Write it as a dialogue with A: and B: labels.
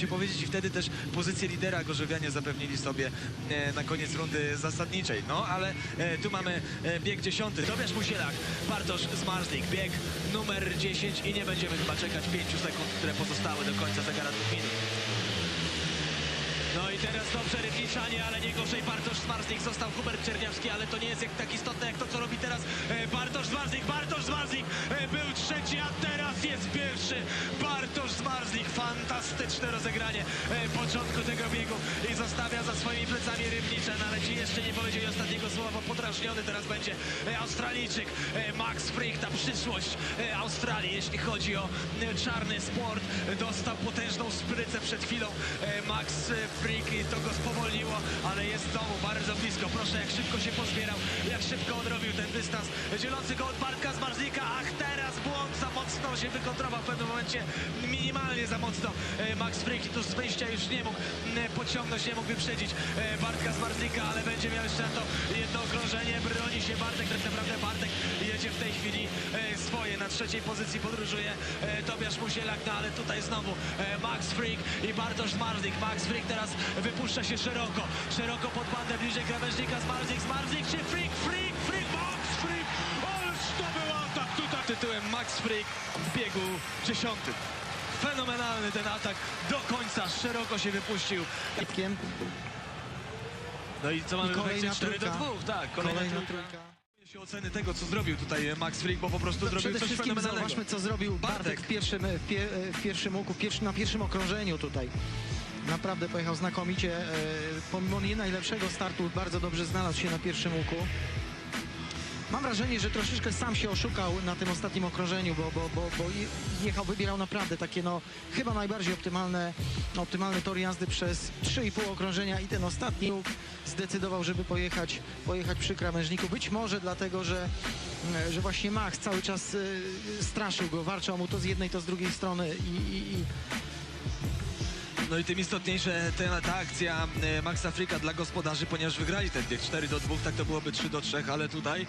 A: Ci powiedzieć i wtedy też pozycję lidera Gorzowianie zapewnili sobie e, na koniec rundy zasadniczej. No ale e, tu mamy e, bieg dziesiąty. Tobiasz Musielak, Bartosz Zmarzlik, bieg numer 10 i nie będziemy chyba czekać 5 sekund, które pozostały do końca zegara dwóch minut. No i teraz dobrze rybniczanie, ale nie gorzej Bartosz Zmarzlik. Został Hubert Czerniawski, ale to nie jest jak, tak istotne jak to, co robi pierwszy. Bartosz Zmarzlik, fantastyczne rozegranie e, początku tego biegu i zostawia za swoimi plecami Rybnicza, no, ale ci jeszcze nie powiedzieli ostatniego słowa, bo podrażniony teraz będzie e, Australijczyk e, Max Frick, ta przyszłość Australii, jeśli chodzi o czarny sport. Dostał potężną sprycę przed chwilą Max Frick i to go spowolniło, ale jest znowu bardzo blisko. Proszę, jak szybko się pozbierał, jak szybko odrobił ten dystans dzielący go od Bartka z Marzlika. Ach, teraz błąd za mocno się wykontrował w pewnym momencie, minimalnie za mocno. E, Max Frick i tu z wyjścia już nie mógł m, pociągnąć, nie mógł wyprzedzić e, Bartka z Marzlika, ale będzie miał jeszcze na to jedno okrążenie. Broni się Bartek, w tej chwili e, swoje. Na trzeciej pozycji podróżuje e, Tobiasz Musielak, no ale tutaj znowu e, Max Frick i Bartosz Zmarzlik. Max Frick teraz wypuszcza się szeroko, szeroko pod bandę, bliżej krawężnika Zmarzlik, Zmarzlik czy Frick, Frick, Frick, Max Frick! Ależ to był atak tutaj! Tytułem Max Frick w biegu dziesiątym. Fenomenalny ten atak, do końca szeroko się wypuścił. No i co mamy
B: I
A: w
B: kolejna
A: efekcie? 4 do
B: trójka.
A: 2, tak, kolejna,
B: Kolejna
A: trójka.
B: trójka.
A: Się oceny tego, co zrobił tutaj Max Frick, bo po prostu zrobił
B: Przede
A: coś
B: wszystkim
A: fenomenalnego.
B: zobaczmy, co zrobił Bartek,
A: Bartek.
B: w pierwszym, w, pie, w pierwszym łuku, pierwszy, na pierwszym okrążeniu tutaj. Naprawdę pojechał znakomicie. e, Pomimo nie najlepszego startu, bardzo dobrze znalazł się na pierwszym łuku. Mam wrażenie, że troszeczkę sam się oszukał na tym ostatnim okrążeniu, bo, bo, bo, bo je- jechał, wybierał naprawdę takie no chyba najbardziej optymalne, optymalny tor jazdy przez 3,5 okrążenia i ten ostatni zdecydował, żeby pojechać, pojechać przy krawężniku. Być może dlatego, że, że właśnie Max cały czas y, straszył go, warczał mu to z jednej, to z drugiej strony i, i
A: No i tym istotniejsze ta, akcja e, Maxa Fricka dla gospodarzy, ponieważ wygrali ten bieg 4 do 2, tak to byłoby 3 do 3, ale tutaj